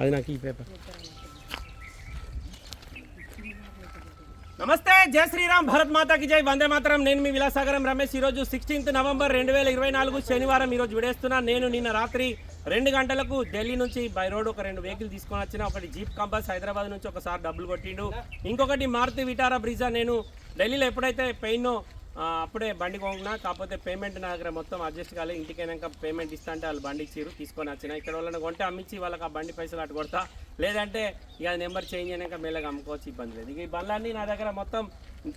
అది నాకు ఈ పేపర్ నమస్తే జై శ్రీరామ్ భరత్ మాతాకి జై వందే మాతరం. నేను మీ విలాసాగరం రమేష్. ఈరోజు సిక్స్టీన్త్ నవంబర్ రెండు వేల ఇరవై నాలుగు శనివారం ఈరోజు విడేస్తున్నా. నేను నిన్న రాత్రి రెండు గంటలకు ఢిల్లీ నుంచి బై రోడ్ ఒక రెండు వెహికల్ తీసుకొని వచ్చిన. ఒకటి జీప్ కంపల్స్ హైదరాబాద్ నుంచి ఒకసారి డబ్బులు కొట్టిండు. ఇంకొకటి మారుతి విటారా బ్రిజా. నేను ఢిల్లీలో ఎప్పుడైతే పెయిన్ అప్పుడే బండి కొనుక్కున్నా కాకపోతే పేమెంట్ నా దగ్గర మొత్తం అడ్జస్ట్ కాలే. ఇంటికి పేమెంట్ ఇస్తా అంటే వాళ్ళు బండి ఇచ్చిరు తీసుకొని వచ్చిన. ఇక్కడ వాళ్ళని కొంటే అమ్మించి వాళ్ళకి ఆ బండి పైసలు అటు కొడతా. లేదంటే ఇక నెంబర్ చేంజ్ అయినాక మెల్లగా అమ్ముకోవచ్చు ఇబ్బంది లేదు. ఇక ఈ బండ్లన్నీ నా దగ్గర మొత్తం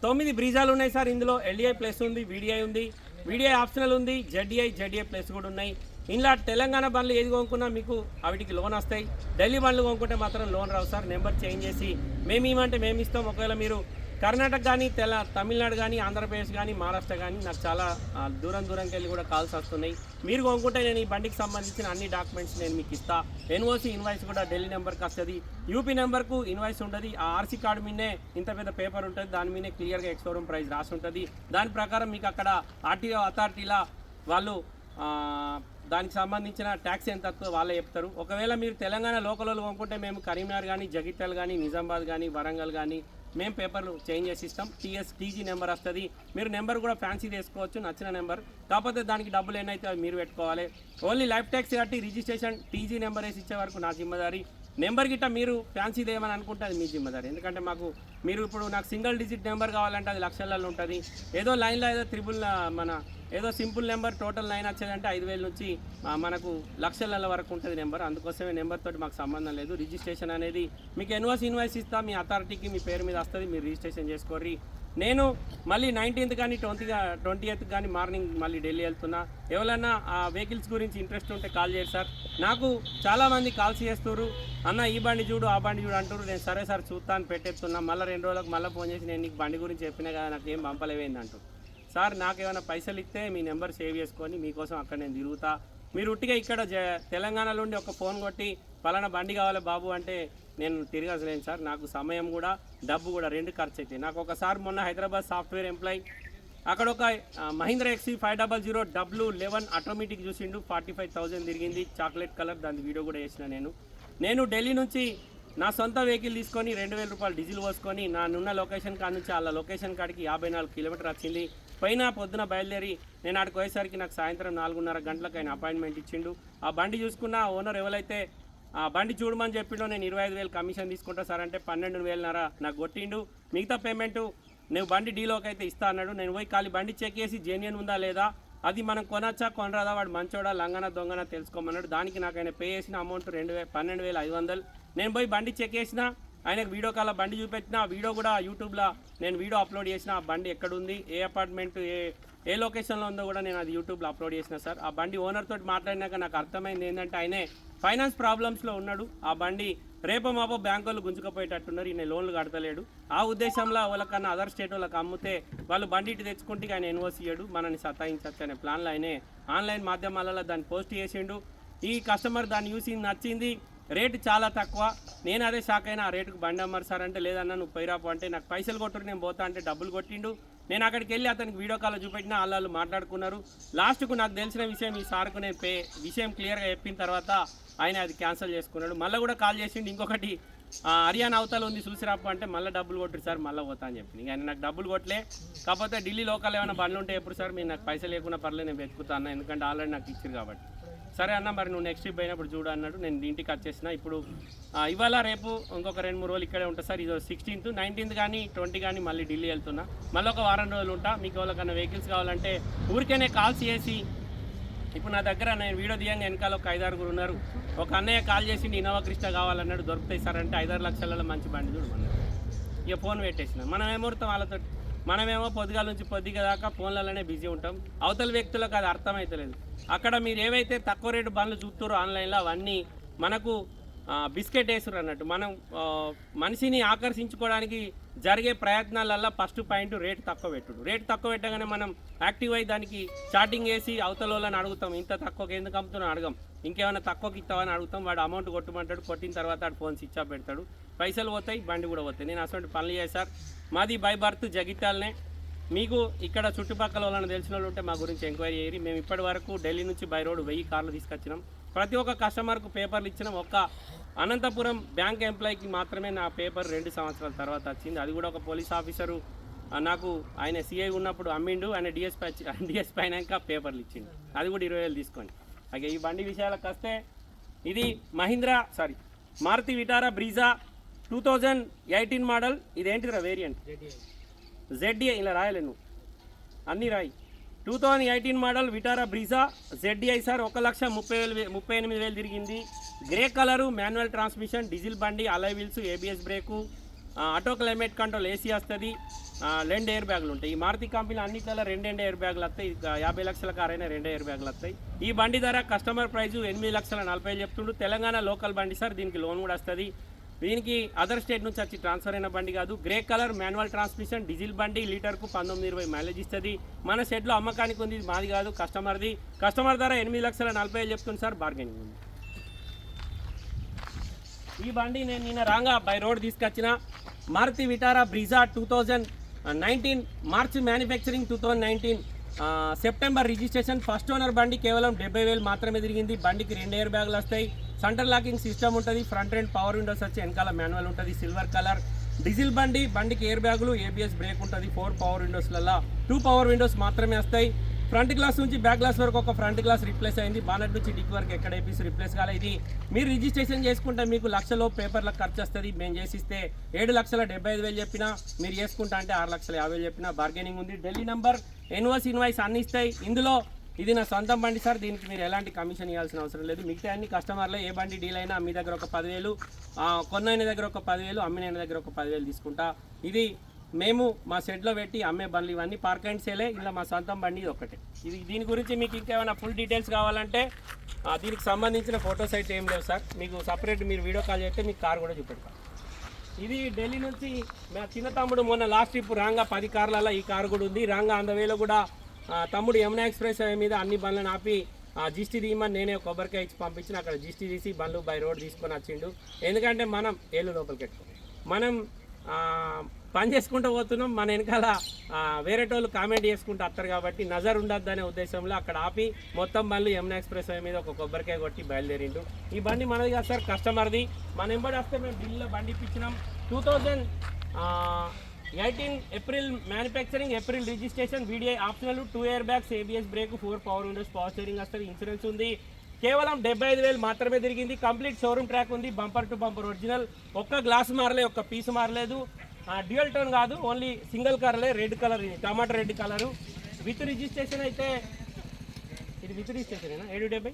తొమ్మిది బ్రీజాలు ఉన్నాయి సార్. ఇందులో ఎల్డిఐ ప్లస్ ఉంది వీడిఐ ఉంది వీడిఐ ఆప్షనల్ ఉంది జెడ్డిఐ జెడ్డిఐ ప్లస్ కూడా ఉన్నాయి. ఇలా తెలంగాణ బండ్లు ఏది కొనుక్కున్నా మీకు వాటికి లోన్ వస్తాయి. ఢిల్లీ బండ్లు కొనుక్కుంటే మాత్రం లోన్ రావు సార్. నెంబర్ చేంజ్ చేసి మేము ఇవ్వమంటే మేము ఇస్తాం ఒకవేళ మీరు కర్ణాటక కానీ తెల తమిళనాడు కానీ ఆంధ్రప్రదేశ్ కానీ మహారాష్ట్ర కానీ నాకు చాలా దూరం దూరంకి వెళ్ళి కూడా కాల్స్ వస్తున్నాయి. మీరు కొనుక్కుంటే నేను ఈ బండికి సంబంధించిన అన్ని డాక్యుమెంట్స్ నేను మీకు ఇస్తా. ఎన్ఓసి ఇన్వాయిస్ కూడా ఢిల్లీ నెంబర్కి వస్తుంది. యూపీ నెంబర్కు ఇన్వాయిస్ ఉంటుంది ఆ ఆర్సీ కార్డు మీదే ఇంత పెద్ద పేపర్ ఉంటుంది. దాని మీదే క్లియర్గా ఎక్స్షోరూమ్ ప్రైస్ రాసి ఉంటుంది. దాని ప్రకారం మీకు అక్కడ ఆర్టీఓ అథారిటీల వాళ్ళు దానికి సంబంధించిన ట్యాక్స్ ఎంత తక్కువ వాళ్ళే చెప్తారు. ఒకవేళ మీరు తెలంగాణ లోకల్ కొనుక్కుంటే మేము కరీంనగర్ కానీ జగిత్యాల కానీ నిజామాబాద్ కానీ వరంగల్ కానీ మేము పేపర్లు చేంజ్ చేసి ఇస్తాం. టీఎస్ టీజీ నెంబర్ వస్తుంది. మీరు నెంబర్ కూడా ఫ్యాన్సీ తీసుకోవచ్చు నచ్చిన నెంబర్. కాకపోతే దానికి డబ్బులు ఏమైతే మీరు పెట్టుకోవాలి. ఓన్లీ లైఫ్ ట్యాక్స్ కట్టి రిజిస్ట్రేషన్ టీజీ నెంబర్ వేసి ఇచ్చే వరకు నా జిమ్మదారి. నెంబర్ గిట్ట మీరు ఫ్యాన్సీ దేమని అనుకుంటే అది మీ జిమ్మదారి ఎందుకంటే మాకు మీరు ఇప్పుడు నాకు సింగిల్ డిజిట్ నెంబర్ కావాలంటే అది లక్షలలో ఉంటుంది. ఏదో లైన్లో ఏదో త్రిబుల్ మన ఏదో సింపుల్ నెంబర్ టోటల్ లైన్ వచ్చేదంటే ఐదు వేల నుంచి మనకు లక్షల వరకు ఉంటుంది నెంబర్. అందుకోసమే నెంబర్ తోటి మాకు సంబంధం లేదు. రిజిస్ట్రేషన్ అనేది మీకు ఎన్వాయిస్ ఇన్వాయిస్ ఇస్తా మీ అథారిటీకి మీ పేరు మీద వస్తుంది మీరు రిజిస్ట్రేషన్ చేసుకోర్రి. నేను మళ్ళీ నైన్టీన్త్ కానీ ట్వంటీ ట్వంటీ ఎయిత్ కానీ మార్నింగ్ మళ్ళీ ఢిల్లీ వెళ్తున్నా. ఎవరైనా ఆ వెహికల్స్ గురించి ఇంట్రెస్ట్ ఉంటే కాల్ చేయండి సార్. నాకు చాలామంది కాల్స్ చేస్తారు అన్న ఈ బండి చూడు ఆ బండి చూడు అంటారు నేను సరే సార్ చూస్తాను పెట్టేస్తున్నా. మళ్ళీ రెండు రోజులకు మళ్ళీ ఫోన్ చేసి నేను నీకు బండి గురించి చెప్పినా కదా నాకు ఏం పంపలేవేంది అంటారు సార్ నాకు ఏమైనా పైసలు ఇస్తే మీ నెంబర్ సేవ్ చేసుకొని మీకోసం అక్కడ నేను తిరుగుతా. మీరు ఉట్టిగా ఇక్కడ జ తెలంగాణలో ఉండి ఒక ఫోన్ కొట్టి పలానా బండి కావాలి బాబు అంటే నేను తిరగలేను సార్. నాకు సమయం కూడా డబ్బు కూడా రెండు ఖర్చు అవుతాయి నాకు ఒకసారి మొన్న హైదరాబాద్ సాఫ్ట్వేర్ ఎంప్లాయీ అక్కడ ఒక Mahindra ఎక్సీ five double zero W eleven automatic చూసిండు ఫార్టీ ఫైవ్ థౌసండ్ తిరిగింది. చాక్లెట్ కలర్ దాని వీడియో కూడా వేసిన నేను. నేను ఢిల్లీ నుంచి నా సొంత వెహికల్ తీసుకొని రెండు వేల రూపాయలు డీజిల్ పోసుకొని నానున్న లొకేషన్ కాడ నుంచి వాళ్ళ లొకేషన్ కాడికి యాభై నాలుగు కిలోమీటర్ వచ్చింది. పైన పొద్దున బయలుదేరి నేను ఆడికి పోయేసరికి నాకు సాయంత్రం నాలుగున్నర గంటలకు ఆయన అపాయింట్మెంట్ ఇచ్చిండు. ఆ బండి చూసుకున్న ఓనర్ ఎవరైతే బండి చూడమని చెప్పిండు నేను ఇరవై ఐదు వేలు కమిషన్ తీసుకుంటా సార్ అంటే పన్నెండు వేలన్నర నాకు కొట్టిండు. మిగతా పేమెంట్ నువ్వు బండి డీలోకి అయితే ఇస్తా అన్నాడు. నేను పోయి ఖాళీ బండి చెక్ చేసి జెన్యున్ ఉందా లేదా? అది మనం కొనచ్చా కొనరాదా? వాడు మంచోడా లంగన దొంగన తెలుసుకోమన్నాడు. దానికి నాకు ఆయన పే చేసిన అమౌంట్ రెండు వే పన్నెండు వేల ఐదు వందలు. నేను పోయి బండి చెక్ చేసిన ఆయనకు వీడియో కాల్ బండి చూపెట్టిన వీడియో కూడా యూట్యూబ్లో నేను వీడియో అప్లోడ్ చేసిన ఆ బండి ఎక్కడుంది? ఏ అపార్ట్మెంట్ ఏ ఏ లొకేషన్లో ఉందో కూడా నేను అది యూట్యూబ్లో అప్లోడ్ చేసిన సార్. ఆ బండి ఓనర్ తోటి మాట్లాడినాక నాకు అర్థమైంది ఏంటంటే ఆయనే ఫైనాన్స్ ప్రాబ్లమ్స్లో ఉన్నాడు. ఆ బండి రేపో మాపో బ్యాంకులు వాళ్ళు గుంజుకపోయేటట్టున్నారు. ఈయన లోన్లు కడతలేడు. ఆ ఉద్దేశంలో వాళ్ళకన్నా అదర్ స్టేట్ వాళ్ళకి అమ్మితే వాళ్ళు బండి ఇటు తెచ్చుకుంటే ఆయన ఎన్ఓసి ఇయ్యడు. మనని సతాయించచ్చు అనే ప్లాన్లో ఆయనే ఆన్లైన్ మాధ్యమాలలో దాన్ని పోస్ట్ చేసిండు. ఈ కస్టమర్ దాన్ని చూసి నచ్చింది. రేటు చాలా తక్కువ. నేను అదే షాక్ అయినా ఆ రేటుకు బండి అమ్మారు సార్ అంటే లేదన్నా నువ్వు పైరాపు అంటే నాకు పైసలు కొట్టురు నేను పోతా అంటే డబ్బులు కొట్టిండు. నేను అక్కడికి వెళ్ళి అతనికి వీడియో కాల్ చూపెట్టిన వాళ్ళు మాట్లాడుకున్నారు. లాస్ట్కు నాకు తెలిసిన విషయం ఈ సార్కు నేను పే విషయం క్లియర్గా చెప్పిన తర్వాత ఆయన అది క్యాన్సిల్ చేసుకున్నాడు. మళ్ళీ కూడా కాల్ చేసిండు ఇంకొకటి హర్యానా అవతల ఉంది చూసిరాపు అంటే మళ్ళీ డబ్బులు కొట్టు సార్ మళ్ళీ పోతా అని చెప్పి ఆయన నాకు డబ్బులు కొట్టలే కాకపోతే ఢిల్లీ లోకల్ ఏమైనా బండ్లు ఉంటే ఎప్పుడు సార్ మీరు నాకు పైసలు లేకుండా పర్లేదు నేను వెతుకుతాను అన్న ఎందుకంటే ఆల్రెడీ నాకు ఇచ్చారు కాబట్టి. సరే అన్న మరి నువ్వు నెక్స్ట్ ట్రిప్ అయినప్పుడు చూడు అన్నాడు. నేను ఇంటికి వచ్చేసిన ఇప్పుడు ఇవాళ రేపు ఇంకొక రెండు మూడు రోజులు ఇక్కడే ఉంటా. సార్ ఇది సిక్స్టీన్త్ నైన్టీన్త్ కానీ ట్వంటీ కానీ మళ్ళీ ఢిల్లీ వెళ్తున్నా. మళ్ళీ ఒక వారం రోజులు ఉంటా. మీకు ఎవరికన్నా వెహికల్స్ కావాలంటే ఊరికేనే కాల్స్ చేసి ఇప్పుడు నా దగ్గర నేను వీడియో తీయంగా వెనకాల ఒక ఐదారుగురు ఉన్నారు. ఒక అన్నయ్య కాల్ చేసి ఇన్నోవా కృష్ణ కావాలన్నాడు దొరుకుతాయి సార్ అంటే ఐదారు లక్షలలో మంచి బండి చూడు ఇక ఫోన్ పెట్టేసిన. మనం ఏమూర్తం వాళ్ళతో మనమేమో పొద్దుగాల నుంచి పొద్దుగా దాకా ఫోన్లలోనే బిజీ ఉంటాం. అవతల వ్యక్తులకు అది అర్థమవుతలేదు అక్కడ మీరు ఏవైతే తక్కువ రేటు బండ్లు చూస్తారో ఆన్లైన్లో అవన్నీ మనకు బిస్కెట్ వేసారు అన్నట్టు. మనం మనిషిని ఆకర్షించుకోవడానికి జరిగే ప్రయత్నాలల్లో ఫస్ట్ పాయింట్ రేట్ తక్కువ పెట్టుడు. రేట్ తక్కువ పెట్టగానే మనం యాక్టివ్ అయ్యి దానికి చాటింగ్ వేసి అవతల వాళ్ళని అడుగుతాం. ఇంత తక్కువకి ఎందుకు అమ్ముతున్నాం అడగం. ఇంకేమైనా తక్కువకి ఇస్తావని అడుగుతాం. వాడు అమౌంట్ కొట్టమంటాడు. కొట్టిన తర్వాత వాడు ఫోన్ స్విచ్ ఆఫ్ పెడతాడు. పైసలు పోతాయి బండి కూడా పోతాయి. నేను అటువంటి పనులు చేశాను. మాది బై బర్త్ జగిత్యాలనే. మీకు ఇక్కడ చుట్టుపక్కల వాళ్ళని తెలిసిన వాళ్ళు ఉంటే మా గురించి ఎంక్వైరీ చేయరు. మేము ఇప్పటి వరకు ఢిల్లీ నుంచి బై రోడ్ వెయ్యి కార్లు తీసుకొచ్చినాం. ప్రతి ఒక్క కస్టమర్కు పేపర్లు ఇచ్చిన. ఒక్క అనంతపురం బ్యాంక్ ఎంప్లాయీకి మాత్రమే నా పేపర్ రెండు సంవత్సరాల తర్వాత వచ్చింది. అది కూడా ఒక పోలీస్ ఆఫీసరు నాకు ఆయన సిఐ ఉన్నప్పుడు అమ్మిండు. ఆయన డిఎస్పై డిఎస్పై అయినాక పేపర్లు ఇచ్చిండు. అది కూడా ఇరవై వేలు తీసుకోండి అలాగే ఈ బండి విషయాలకు వస్తే ఇది Mahindra sorry Maruti Vitara Brezza? Two thousand eighteen model ఇదేంటిరా variant ZA ఇలా రాయలే నువ్వు. అన్నీ రాయి. Two thousand eighteen model Vitara Brezza ZDI sir ఒక లక్ష ముప్పై వేలు ముప్పై ఎనిమిది వేలు తిరిగింది. Grey colour manual transmission diesel బండి alloy wheels ABS brake auto climate control AC వస్తుంది. రెండు ఎయిర్ బ్యాగులు ఉంటాయి. ఈ మారుతి కంపెనీలో అన్నిట్లలో రెండు రెండు ఎయిర్ బ్యాగులు వస్తాయి. యాభై లక్షల కారైనా రెండు ఎయిర్ బ్యాగులు వస్తాయి. ఈ బండి ధర కస్టమర్ ప్రైజు ఎనిమిది లక్షల నలభై చెప్తుండ్రు చెప్తుండు. తెలంగాణ లోకల్ బండి సార్ దీనికి లోన్ కూడా వస్తుంది. దీనికి అదర్ స్టేట్ నుంచి వచ్చి ట్రాన్స్ఫర్ అయిన బండి కాదు. Grey colour manual transmission diesel బండి లీటర్కు పంతొమ్మిది ఇరవై మైలేజ్ ఇస్తుంది. మన షెడ్లో అమ్మకానికి ఉంది మాది కాదు కస్టమర్ది కస్టమర్ ధర ఎనిమిది లక్షల నలభై వేలు చెప్తుంది సార్ బార్గెనింగ్ ఉంది. ఈ బండి నేను నిన్న రాంగా బై రోడ్ తీసుకొచ్చిన Maruti Vitara Brezza two thousand nineteen March manufacturing two thousand nineteen September registration first owner బండి కేవలం డెబ్బై వేలు మాత్రమే తిరిగింది. బండికి రెండు ఎయిర్ బ్యాగులు వస్తాయి. సెంటర్ లాకింగ్ సిస్టమ్ ఉంటుంది. ఫ్రంట్ అండ్ పవర్ విండోస్ వచ్చి వెనకాల మాన్యువల్ ఉంటుంది. Silver colour. డీజిల్ బండి బండికి ఎయిర్ బ్యాగులు ఏబిఎస్ బ్రేక్ ఉంటుంది. ఫోర్ పవర్ విండోస్లలో టూ పవర్ విండోస్ మాత్రమే వస్తాయి. ఫ్రంట్ గ్లాస్ నుంచి బ్యాక్ గ్లాస్ వరకు ఒక ఫ్రంట్ గ్లాస్ రిప్లేస్ అయింది. బానెట్ నుంచి డిక్ వరకు ఎక్కడ ఏపీస్ రిప్లేస్ కాలే. ఇది మీరు రిజిస్ట్రేషన్ చేసుకుంటే మీకు లక్షలో పేపర్లకు ఖర్చు వస్తుంది. మేము చేసిస్తే ఏడు లక్షల డెబ్బై ఐదు వేలు చెప్పినా మీరు చేసుకుంటా అంటే ఆరు లక్షల యాభై వేలు చెప్పినా. బార్గెనింగ్ ఉంది. ఢిల్లీ నంబర్ ఎన్ఓస్ ఇన్వాయిస్ అన్ని ఇస్తాయి. ఇందులో ఇది నా సొంతం బండి సార్. దీనికి మీరు ఎలాంటి కమిషన్ ఇవ్వాల్సిన అవసరం లేదు. మిగతా అన్ని కస్టమర్లు ఏ బండి డీల్ అయినా మీ దగ్గర ఒక పదివేలు కొన్నైన దగ్గర ఒక పదివేలు అమ్మినైన దగ్గర ఒక పదివేలు తీసుకుంటా. ఇది మేము మా షెడ్లో పెట్టి అమ్మే బండ్లు ఇవన్నీ పార్క్ అండ్ సేలే ఇలా మా సొంతం బండి ఇది ఒకటే ఇది దీని గురించి మీకు ఇంకేమైనా ఫుల్ డీటెయిల్స్ కావాలంటే దీనికి సంబంధించిన ఫోటోస్ అయితే ఏం లేవు సార్. మీకు సపరేట్ మీరు వీడియో కాల్ చేస్తే మీకు కార్ కూడా చూపెడతాం. ఇది ఢిల్లీ నుంచి మా చిన్న తమ్ముడు మొన్న లాస్ట్ ట్రిప్ రాంగా పది కార్లలో ఈ కారు కూడా ఉంది. రాంగా అందవేలో కూడా తమ్ముడు యమునా ఎక్స్ప్రెస్ మీద అన్ని బండ్లను ఆపి ఆ జిస్టీ తీయమని నేనే కొబ్బరికాయ ఇచ్చి పంపించిన. అక్కడ జిస్టీ తీసి బండ్లు బై రోడ్ తీసుకొని వచ్చిండు. ఎందుకంటే మనం ఏళ్ళు లోపలికి మనం పని చేసుకుంటూ పోతున్నాం. మన వెనకాల ఆ, వేరేటోళ్ళు కామెంట్ చేసుకుంటూ వస్తారు కాబట్టి నజర్ ఉండద్దు అనే ఉద్దేశంలో అక్కడ ఆపి మొత్తం బండ్లు యమునా ఎక్స్ప్రెస్ మీద ఒక కొబ్బరికాయ కొట్టి బయలుదేరిండు. ఈ బండి మనది కాదు సార్ కస్టమర్ది. మన ఎంబడి వస్తే మేము ఢిల్లీలో బండి ఇప్పించినాం. Two thousand eighteen April manufacturing April registration VDI optional two air bags ABS brake four power windows power steering వస్తుంది ఇన్సూరెన్స్ ఉంది. కేవలం డెబ్బై ఐదు వేలు మాత్రమే తిరిగింది. కంప్లీట్ షోరూమ్ ట్రాక్ ఉంది బంపర్ టు బంపర్ ఒరిజినల్. ఒక్క గ్లాస్ మారలే ఒక్క పీస్ మారలేదు. డ్యూయల్ టోన్ కాదు only single కలర్లే red colour tomato red colour. With registration అయితే ఇది విత్ రిజిస్ట్రేషన్ ఏడు డెబ్బై?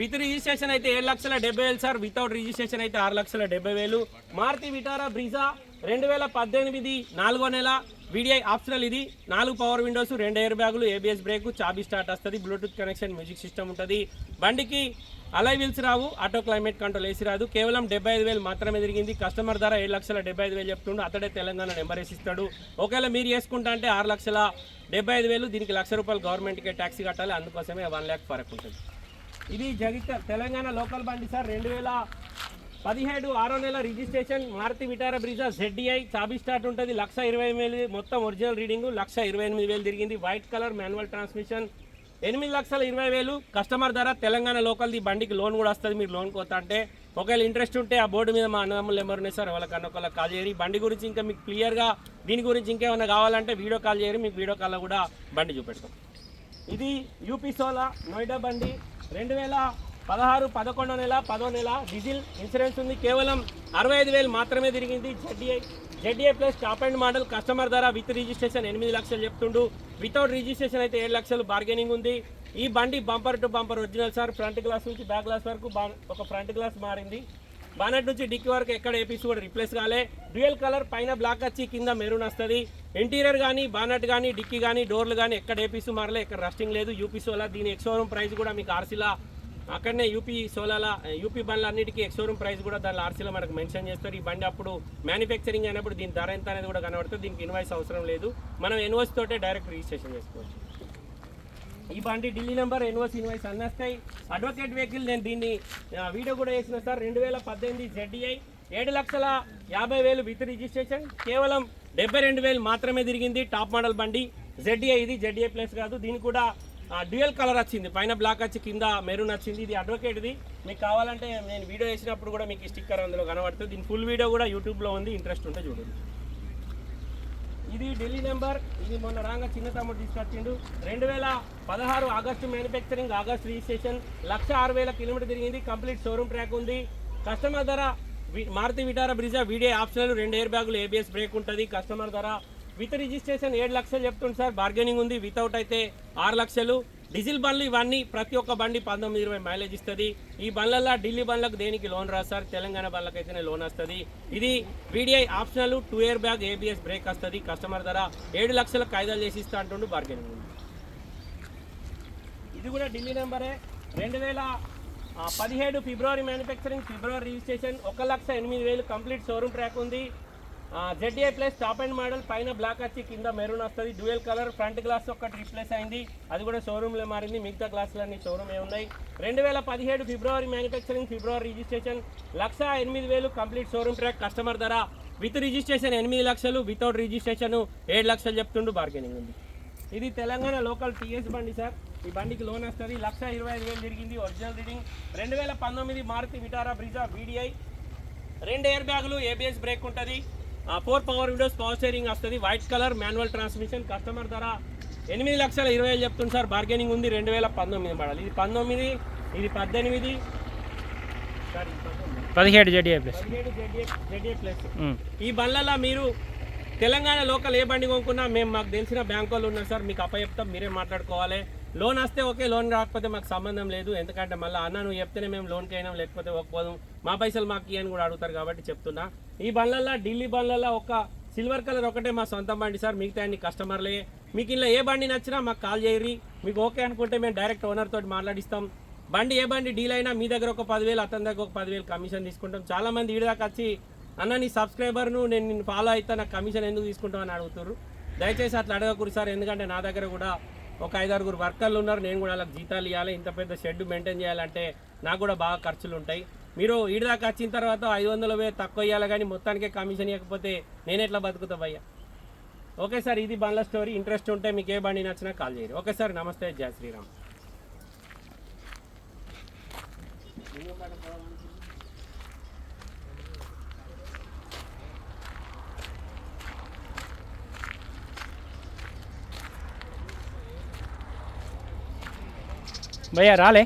విత్ రిజిస్ట్రేషన్ అయితే ఏడు లక్షల డెబ్బై వేలు సార్. వితౌట్ రిజిస్ట్రేషన్ అయితే ఆరు లక్షల డెబ్బై వేలు. మారుతి విటారా బ్రిజా రెండు వేల పద్దెనిమిది నాలుగో నెల. వీడిఐ ఆప్షనల్ ఇది. నాలుగు పవర్ విండోస్ రెండు ఎయిర్ బ్యాగులు ఏబిఎస్ బ్రేక్ చాబీ స్టార్ట్ వస్తుంది. బ్లూటూత్ కనెక్షన్ మ్యూజిక్ సిస్టమ్ ఉంటుంది. బండికి అలై వీల్స్ రావు. ఆటో క్లైమేట్ కంట్రోల్ ఏసీ రాదు. కేవలం డెబ్బై ఐదు వేలు మాత్రమే తిరిగింది. కస్టమర్ ధర ఏడు లక్షల డెబ్బై ఐదు వేలు చెప్తుండు. అతడే తెలంగాణ నెంబర్ వేసిస్తాడు. ఒకవేళ మీరు చేసుకుంటా అంటే ఆరు లక్షల డెబ్బై ఐదు వేలు దీనికి లక్ష రూపాయలు గవర్నమెంట్కి ట్యాక్సీ కట్టాలి. అందుకోసమే వన్ ల్యాక్ ఫరక్ ఉంటుంది. ఇది జగిత తెలంగాణ లోకల్ బండి సార్. రెండు వేల పదిహేడు ఆరో నెల registration. Maruti Vitara Brezza ZDI చాబీ start ఉంటుంది. లక్ష ఇరవై వేలు మొత్తం ఒరిజినల్ రీడింగ్. లక్ష ఇరవై ఎనిమిది వేలు తిరిగింది. White colour manual transmission. ఎనిమిది లక్షల ఇరవై వేలు. కస్టమర్ ధర తెలంగాణ లోకల్ది బండికి లోన్ కూడా వస్తుంది మీరు లోన్ కోతా అంటే. ఒకవేళ ఇంట్రెస్ట్ ఉంటే ఆ బోర్డు మీద మా అన్నదమ్ములు ఎవరు ఉన్నాయి సార్? వాళ్ళకన్నా ఒకళ్ళకి కాల్ చేయరు బండి గురించి ఇంకా మీకు క్లియర్గా దీని గురించి ఇంకేమైనా కావాలంటే వీడియో కాల్ చేయరు మీకు వీడియో కాల్లో కూడా బండి చూపెడతాం. ఇది యూపీ సోలా నోయిడా బండి. రెండు వేల పదహారు పదకొండో నెల పదో నెల డీజిల్ ఇన్సూరెన్స్ ఉంది. కేవలం అరవై ఐదు వేలు మాత్రమే తిరిగింది. ZDI ZDI plus top and model customer ధర విత్ రిజిస్ట్రేషన్ ఎనిమిది లక్షలు చెప్తుండు. వితౌట్ రిజిస్ట్రేషన్ అయితే ఏడు లక్షలు బార్గెనింగ్ ఉంది. ఈ బండి bumper to bumper original sir front glass నుంచి బ్యాక్ గ్లాస్ వరకు బా- ఒక ఫ్రంట్ గ్లాస్ మారింది. బానట్ నుంచి డిక్కి వరకు ఎక్కడ ఏపీస్ కూడా రిప్లేస్ కాలే. డ్యూయల్ కలర్ పైన బ్లాక్ వచ్చి కింద మెరూన్ వస్తుంది. ఇంటీరియర్ కానీ బానట్ కానీ డిక్కీ కానీ డోర్లు కానీ ఎక్కడ ఏపీస్ మారలే ఎక్కడ రస్టింగ్ లేదు. యూపీస్ వల్ల దీని ఎక్సోరూమ్ ప్రైస్ కూడా మీకు ఆర్సీలా అక్కడనే యూపీ సోలాల యూపీ బండ్లు అన్నిటికీ ఎక్స్షోరూమ్ ప్రైస్ కూడా దాని ఆర్సీలో మనకు మెన్షన్ చేస్తారు. ఈ బండి అప్పుడు మ్యానుఫ్యాక్చరింగ్ అయినప్పుడు దీని ధర ఎంత అనేది కూడా కనబడుతుంది. దీనికి ఇన్వాయిస్ అవసరం లేదు. మనం ఎన్వాయిస్ తోటే డైరెక్ట్ రిజిస్ట్రేషన్ చేసుకోవచ్చు. ఈ బండి ఢిల్లీ నెంబర్ ఎన్వోస్ ఇన్వాయిస్ అన్నస్తాయి అడ్వకేట్ వెహికల్ నేను దీన్ని వీడియో కూడా వేసిన సార్. రెండు వేల పద్దెనిమిది జెడ్డీఐ ఏడు లక్షల యాభై వేలు విత్ రిజిస్ట్రేషన్. కేవలం డెబ్బై రెండు వేలు మాత్రమే తిరిగింది టాప్ మోడల్ బండి. జెడ్డీఐ ఇది జెడ్డీఐ ప్లస్ కాదు. దీనికి కూడా డ్యూయల్ కలర్ వచ్చింది. పైన బ్లాక్ వచ్చి కింద మెరూన్ వచ్చింది. ఇది అడ్వకేట్ది మీకు కావాలంటే నేను వీడియో వేసినప్పుడు కూడా మీకు ఈ స్టిక్కర్ అందులో కనబడుతుంది. దీని ఫుల్ వీడియో కూడా యూట్యూబ్లో ఉంది. ఇంట్రెస్ట్ ఉంటే చూడండి. ఇది ఢిల్లీ నెంబర్ ఇది మొన్న రాగా చిన్న తమ్ముడు తీసుకొచ్చిండు. రెండు వేల పదహారు ఆగస్టు మ్యానుఫ్యాక్చరింగ్ ఆగస్ట్ రిజిస్ట్రేషన్ లక్ష ఆరు వేల కిలోమీటర్ తిరిగింది. కంప్లీట్ షోరూమ్ ట్రాక్ ఉంది. కస్టమర్ ధర వి- Maruti Vitara Brezza video optional రెండు ఎయిర్ బ్యాగులు ఏబిఎస్ బ్రేక్ ఉంటుంది. కస్టమర్ ధర విత్ రిజిస్ట్రేషన్ ఏడు లక్షలు చెప్తుంది సార్. బార్గెనింగ్ ఉంది. వితౌట్ అయితే ఆరు లక్షలు. డీజిల్ బండ్లు ఇవన్నీ ప్రతి ఒక్క బండి పంతొమ్మిది ఇరవై మైలేజ్ ఇస్తుంది. ఈ బండ్లలో ఢిల్లీ బండ్లకు దేనికి లోన్ రాదు సార్? తెలంగాణ బండ్లకు అయితేనే లోన్ వస్తుంది. ఇది VDI optional two air bag ABS brake వస్తుంది. కస్టమర్ ధర ఏడు లక్షల కాయిదాలు చేసి ఇస్తా అంటుండు బార్గెనింగ్ ఉంది. ఇది కూడా ఢిల్లీ నెంబరే రెండు వేల పదిహేడు ఫిబ్రవరి మ్యానుఫ్యాక్చరింగ్ ఫిబ్రవరి రిజిస్ట్రేషన్ ఒక లక్ష ఎనిమిది వేలు కంప్లీట్ షోరూమ్ ట్రాక్ ఉంది. ZA plus top and model పైన బ్లాక్ వచ్చి కింద మెరూన్ వస్తుంది. డ్యూయల్ కలర్ ఫ్రంట్ గ్లాస్ ఒకటి రీప్లేస్ అయింది. అది కూడా షోరూమ్లో మారింది. మిగతా గ్లాసులన్నీ షోరూమే ఉన్నాయి. రెండు వేల పదిహేడు ఫిబ్రవరి మ్యానుఫ్యాక్చరింగ్ ఫిబ్రవరి రిజిస్ట్రేషన్ లక్ష ఎనిమిది వేలు కంప్లీట్ షోరూమ్ ట్రాక్ కస్టమర్ ధర. విత్ రిజిస్ట్రేషన్ ఎనిమిది లక్షలు వితౌట్ రిజిస్ట్రేషన్ ఏడు లక్షలు చెప్తుండు బార్గెనింగ్ ఉంది. ఇది తెలంగాణ లోకల్ టీఎస్ బండి సార్ ఈ బండికి లోన్ వస్తుంది. లక్ష ఇరవై ఐదు వేలు జరిగింది ఒరిజినల్ రీడింగ్ రెండు వేల పంతొమ్మిది మారుతి విటారా బ్రిజా వీడిఐ రెండు ఎయిర్ బ్యాగులు ఏబిఎస్ బ్రేక్ ఉంటుంది. Four power windows power steering వస్తుంది. White colour manual transmission. Customer ధర ఎనిమిది లక్షల ఇరవై వేలు చెప్తుంది సార్. బార్గెనింగ్ ఉంది రెండు వేల పంతొమ్మిది మోడల్ ఇది పంతొమ్మిది ఇది పద్దెనిమిది. పదిహేడు జెడ్ఏ ప్లస్. ప్లస్. ఈ బండ్లలో మీరు తెలంగాణ లోకల్ ఏ బండి కొనుక్కున్నా మేము మాకు తెలిసిన బ్యాంక్ వాళ్ళు ఉన్నారు సార్. మీకు అప్ప చెప్తాం మీరే మాట్లాడుకోవాలి. లోన్ వస్తే ఓకే లోన్ రాకపోతే మాకు సంబంధం లేదు. ఎందుకంటే మళ్ళీ అన్న నువ్వు చెప్తేనే మేము లోన్కి అయినాం లేకపోతే ఒప్పుకోదాం మా పైసలు మాకు ఇయ్యని కూడా అడుగుతారు కాబట్టి చెప్తున్నా. ఈ బండ్లల్లో ఢిల్లీ బండ్లలో ఒక సిల్వర్ కలర్ ఒకటే మా సొంత బండి సార్. మిగతా అన్ని కస్టమర్లే. మీకు ఇలా ఏ బండి నచ్చినా మాకు కాల్ చేయరి మీకు ఓకే అనుకుంటే మేము డైరెక్ట్ ఓనర్ తోటి మాట్లాడిస్తాం. బండి ఏ బండి డీల్ అయినా మీ దగ్గర ఒక పదివేలు అతని దగ్గర ఒక పదివేలు కమిషన్ తీసుకుంటాం. చాలామంది ఈడ దాకా వచ్చి అన్న నీ సబ్స్క్రైబర్ను నేను నిన్ను ఫాలో అవుతా నాకు కమిషన్ ఎందుకు తీసుకుంటావు? అని అడుగుతారు దయచేసి అట్లా అడగకూరు సార్ ఎందుకంటే నా దగ్గర కూడా ఒక ఐదారుగురు వర్కర్లు ఉన్నారు. నేను కూడా వాళ్ళకి జీతాలు ఇవ్వాలి ఇంత పెద్ద షెడ్ మెయింటైన్ చేయాలంటే నాకు కూడా బాగా ఖర్చులు ఉంటాయి. మీరు ఈడ దాకా వచ్చిన తర్వాత ఐదు వందల వేలు తక్కువ ఇవ్వాలి కానీ మొత్తానికే కమిషన్ ఇవ్వకపోతే నేను ఎట్లా బతుకుతా భయ్యా? ఓకే సార్ ఇది బండ్ల స్టోరీ. ఇంట్రెస్ట్ ఉంటే మీకు ఏ బండి నచ్చినా కాల్ చేయరు ఓకే సార్ నమస్తే. జయ శ్రీరామ్. భయ్యా రాలే.